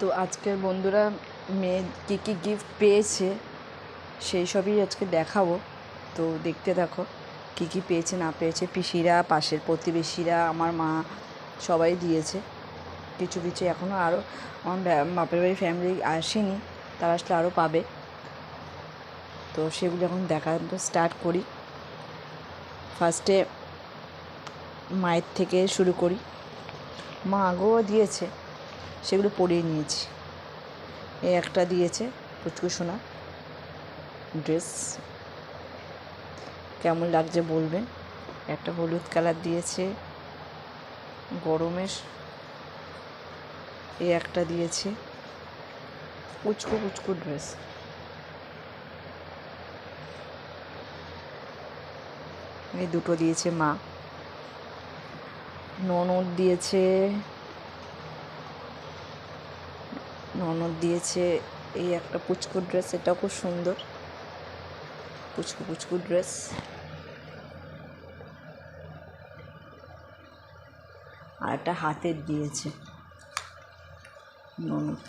তো আজকের বন্ধুরা মেয়ে কী কী গিফট পেয়েছে সেই সবই আজকে দেখাবো। তো দেখতে দেখো কী কী পেয়েছে, না পেয়েছে। পিসিরা, পাশের প্রতিবেশীরা, আমার মা, সবাই দিয়েছে। কিছু কিছু এখনও আরও আমার বাপের বাড়ির ফ্যামিলি আসেনি, তারা আসলে আরও পাবে। তো সেগুলো এখন দেখানো স্টার্ট করি। ফার্স্টে মায়ের থেকে শুরু করি। মা আগেও দিয়েছে। সেগুলো পরিয়ে নিয়েছি। এই একটা দিয়েছে, পুচকু সোনা, ড্রেস। কেমন লাগছে বলবেন? একটা হলুদ কালার দিয়েছে, গরমের। এই একটা দিয়েছে, পুচকু পুচকু ড্রেস। এই দুটো দিয়েছে মা। ননদ দিয়েছে ননদ দিয়েছে এই একটা পুচকু ড্রেস, এটাও খুব সুন্দর। পুচকু পুচকু ড্রেস। আর একটা হাতের দিয়েছে ননদ।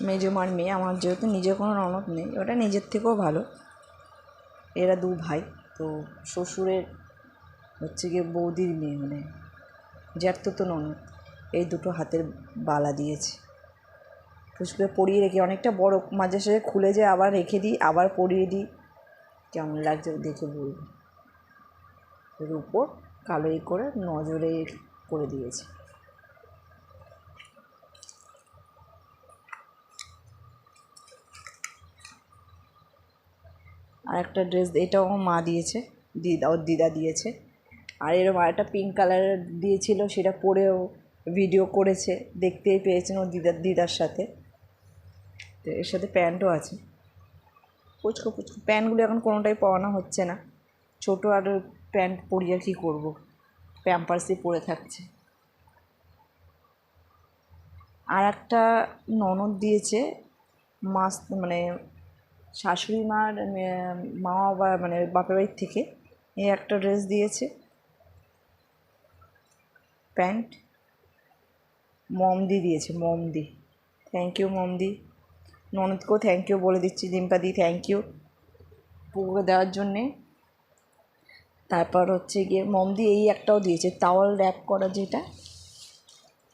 মেজমার মেয়ে, আমার যেহেতু নিজের কোনো ননদ নেই, ওটা নিজের থেকেও ভালো। এরা দু ভাই, তো শ্বশুরের হচ্ছে গিয়ে বৌদির মেয়ে মানে জ্যাঠতো তো ননদ। এই দুটো হাতের বালা দিয়েছে। পুচকুকে পরিয়ে রেখে, অনেকটা বড়, মাঝে সাঝে খুলে যায় আবার রেখে দিই, আবার পরিয়ে দিই। কেমন লাগছে দেখে বলব। এর উপর কালোই করে নজরে করে দিয়েছে। আর একটা ড্রেস এটাও মা দিয়েছে, দিদা, ওর দিদা দিয়েছে। আর এরকম আরেকটা পিঙ্ক কালারের দিয়েছিল, সেটা পরেও ভিডিও করেছে, দেখতেই পেয়েছেন ওর দিদার দিদার সাথে। তো, এর সাথে প্যান্টও আছে। পুচকো পুচকো, প্যান্টগুলো এখন কোনোটাই পরানো হচ্ছে না। ছোটো আর প্যান্ট পরিয়ে কী করব? প্যাম্পার্সই পরে থাকছে। আর একটা ননদ দিয়েছে, মাস মানে শাশুড়ি মার মা বাবা মানে বাপের বাড়ির থেকে এই একটা ড্রেস দিয়েছে। প্যান্ট মমদি দিয়েছে, মমদি। থ্যাংক ইউ মমদি। ননদকেও থ্যাংক ইউ বলে দিচ্ছি দিম্পাদি থ্যাংক ইউ পুকুরে দেওয়ার জন্যে। তারপর হচ্ছে গিয়ে মমদি এই একটাও দিয়েছে তাওয়াল র্যাপ করা যেটা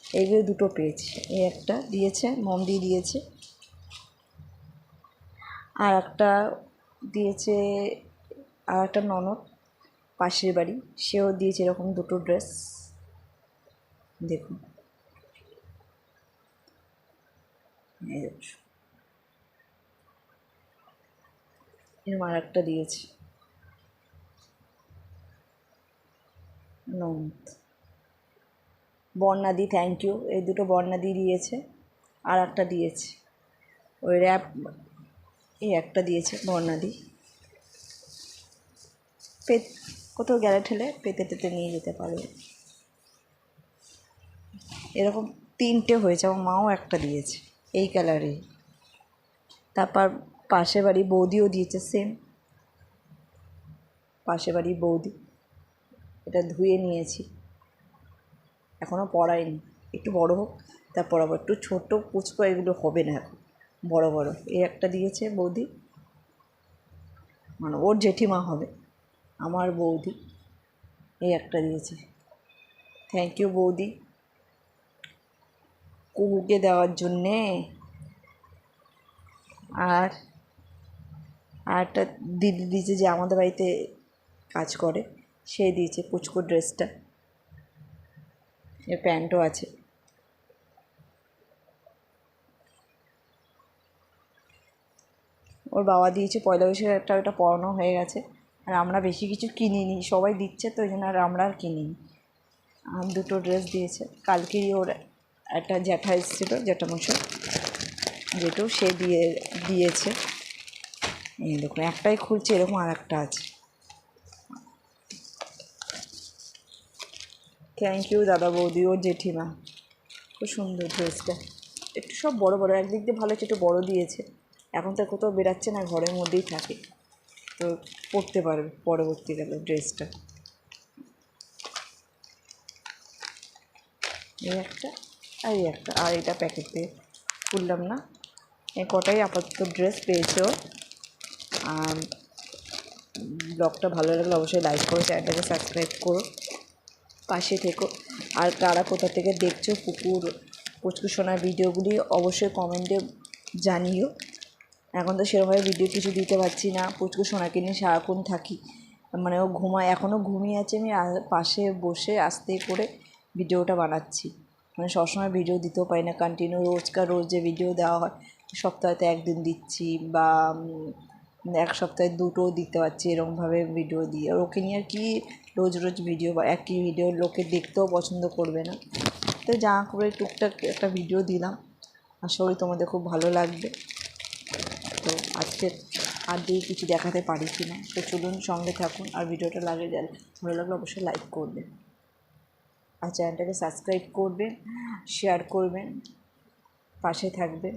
এইগুলো দুটো পেয়েছি। এই একটা দিয়েছে, মমদি দিয়েছে। আর একটা দিয়েছে, আর একটা ননদ পাশের বাড়ি, সেও দিয়েছে এরকম দুটো ড্রেস দেখুন। এরকম আর একটা দিয়েছে। ননদ। বর্ণাদি থ্যাংক ইউ এই দুটো বর্ণাদি দিয়েছে, আর একটা দিয়েছে। ওই র্যাপ এই একটা দিয়েছে বর্ণাদি। পে, কোথাও গেলে ঠেলে পেতে টেতে নিয়ে যেতে পারবে এরকম তিনটে হয়েছে, আমার মাও একটা দিয়েছে, এই কালারেই তারপর পাশে বাড়ি বৌদিও দিয়েছে সেম পাশে বাড়ি বৌদি। এটা ধুয়ে নিয়েছি। এখনও পড়াইনি একটু বড় হোক, তারপর আবার একটু ছোটো পুচকো এগুলো হবে না এখন। বড় বড়। এই একটা দিয়েছে বৌদি। মানে ওর জেঠিমা হবে, আমার বৌদি। এই একটা দিয়েছে। থ্যাংক ইউ বৌদি। কুকুকে দেওয়ার জন্যে। আর আর একটা দিদি দিয়েছে যে আমাদের বাড়িতে কাজ করে, সে দিয়েছে পুচকো ড্রেসটা। এর প্যান্টও আছে। ওর বাবা দিয়েছে পয়লা বৈশাখে একটা, ওটা পড়ানো হয়ে গেছে। আর আমরা বেশি কিছু কিনিনি, সবাই দিচ্ছে তো, ওই জন্য আর আমরা আর কিনিনি। আর দুটো ড্রেস দিয়েছে। কালকেরই ওর একটা জ্যাঠা এসেছিল, জ্যাঠামশাই, যেটু সে দিয়ে, দিয়েছে। এই দেখুন, একটাই খুলছে, এরকম আর একটা আছে। থ্যাংক ইউ দাদা বৌদি ও জেঠিমা। খুব সুন্দর ড্রেসটা। একটু সব বড় বড়, একদিক দিয়ে ভালো একটু বড় দিয়েছে। এখন তো কোথাও বেরাচ্ছে না, ঘরের মধ্যেই থাকে। তো পরতে পারবে, পরবর্তীকালে ড্রেসটা। এই একটা, আর এই একটা, আর এটা প্যাকেটে খুললাম না। এই কটাই আপাতত ড্রেস পেয়েছে আর ব্লগটা ভালো লাগলে অবশ্যই লাইক করো চ্যানেলটাকে সাবস্ক্রাইব করো, পাশে থেকো। আর কারা কোথা থেকে দেখছ পুকুর, পুচকু সোনার ভিডিওগুলি অবশ্যই কমেন্টে জানিও। এখন তো সেরকমভাবে ভিডিও কিছু দিতে পারছি না, পুচকু সোনাকে নিয়ে সারাক্ষণ থাকি। মানে ও ঘুমায়, এখনও ঘুমিয়ে আছে আমি পাশে বসে আস্তে করে ভিডিওটা বানাচ্ছি। মানে সবসময় ভিডিও দিতেও পারি না কন্টিনিউ রোজকার রোজ যে ভিডিও দেওয়া হয় সপ্তাহতে একদিন দিচ্ছি বা এক সপ্তাহে দুটো দিতে পারছি এরকমভাবে ভিডিও দিয়ে। আর ওকে নিয়ে আর কি রোজ রোজ ভিডিও বা একই ভিডিও লোকে দেখতেও পছন্দ করবে না। তো জামা করে টুকটাক একটা ভিডিও দিলাম। আশা করি তোমাদের খুব ভালো লাগবে। তো আজকে আর দিয়ে কিছু দেখাতে পারি কি না? তো চলুন সঙ্গে থাকুন আর ভিডিওটা লাগে যান ভালো লাগলে অবশ্যই লাইক করবেন। আর চ্যানেলটাকে সাবস্ক্রাইব করবেন শেয়ার করবেন, পাশে থাকবেন।